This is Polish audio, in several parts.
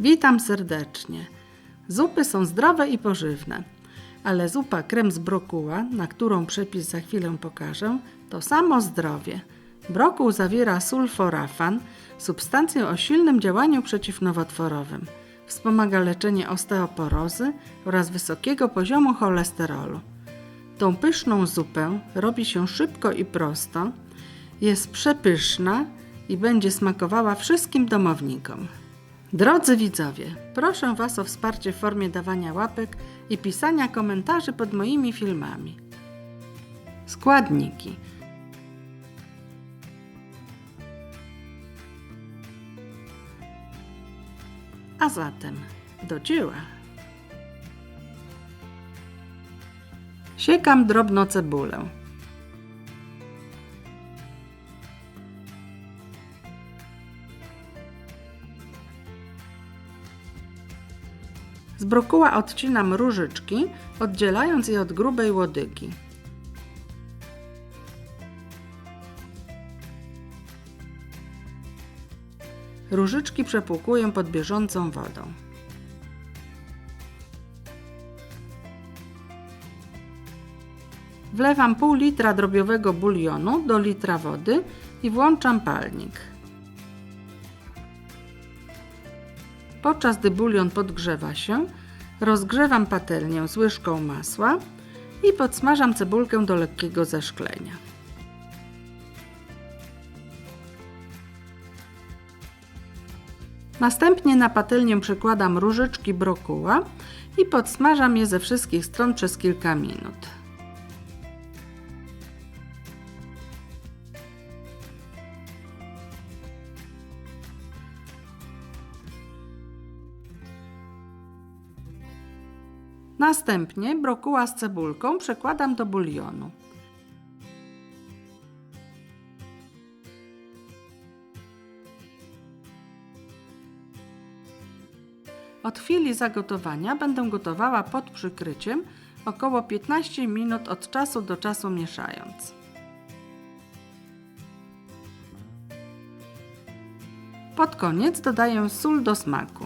Witam serdecznie. Zupy są zdrowe i pożywne, ale zupa krem z brokuła, na którą przepis za chwilę pokażę, to samo zdrowie. Brokuł zawiera sulforafan, substancję o silnym działaniu przeciwnowotworowym. Wspomaga leczenie osteoporozy oraz wysokiego poziomu cholesterolu. Tą pyszną zupę robi się szybko i prosto, jest przepyszna i będzie smakowała wszystkim domownikom. Drodzy widzowie, proszę Was o wsparcie w formie dawania łapek i pisania komentarzy pod moimi filmami. Składniki. A zatem do dzieła. Siekam drobno cebulę. Z brokuła odcinam różyczki, oddzielając je od grubej łodygi. Różyczki przepłukuję pod bieżącą wodą. Wlewam pół litra drobiowego bulionu do litra wody i włączam palnik. Podczas gdy bulion podgrzewa się, rozgrzewam patelnię z łyżką masła i podsmażam cebulkę do lekkiego zeszklenia. Następnie na patelnię przekładam różyczki brokuła i podsmażam je ze wszystkich stron przez kilka minut. Następnie brokuła z cebulką przekładam do bulionu. Od chwili zagotowania będę gotowała pod przykryciem około 15 minut od czasu do czasu mieszając. Pod koniec dodaję sól do smaku.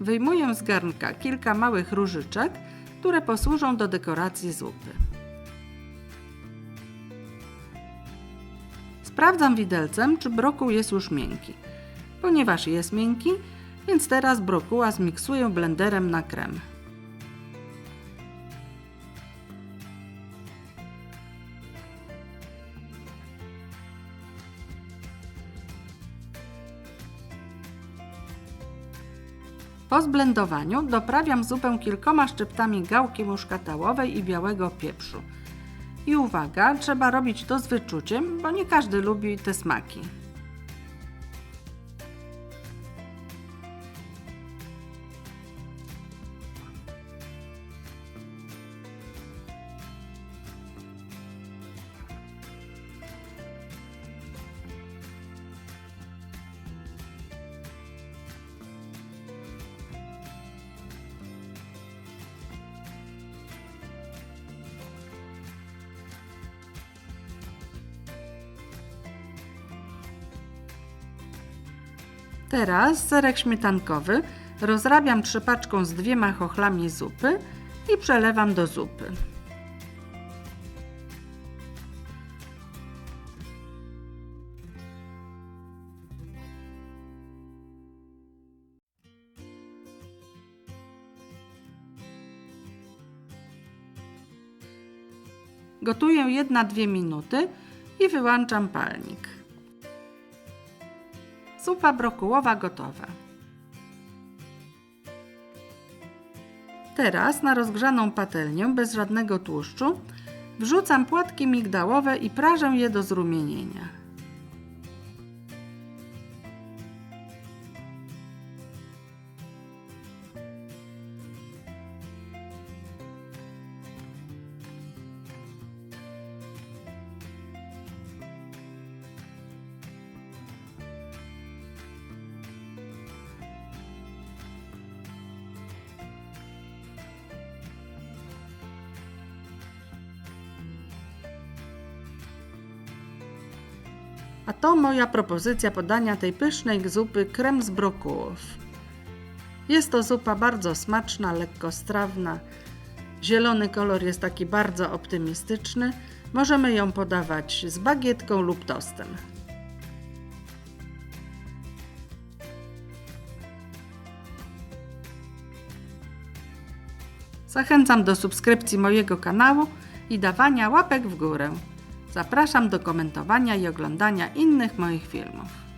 Wyjmuję z garnka kilka małych różyczek, które posłużą do dekoracji zupy. Sprawdzam widelcem, czy brokuł jest już miękki. Ponieważ jest miękki, więc teraz brokuła zmiksuję blenderem na krem. Po zblendowaniu doprawiam zupę kilkoma szczyptami gałki muszkatałowej i białego pieprzu. I uwaga, trzeba robić to z wyczuciem, bo nie każdy lubi te smaki. Teraz serek śmietankowy rozrabiam trzepaczką z dwiema chochlami zupy i przelewam do zupy. Gotuję 1-2 minuty i wyłączam palnik. Zupa brokułowa gotowa. Teraz na rozgrzaną patelnię bez żadnego tłuszczu wrzucam płatki migdałowe i prażę je do zrumienienia. A to moja propozycja podania tej pysznej zupy krem z brokułów. Jest to zupa bardzo smaczna, lekko strawna. Zielony kolor jest taki bardzo optymistyczny. Możemy ją podawać z bagietką lub tostem. Zachęcam do subskrypcji mojego kanału i dawania łapek w górę. Zapraszam do komentowania i oglądania innych moich filmów.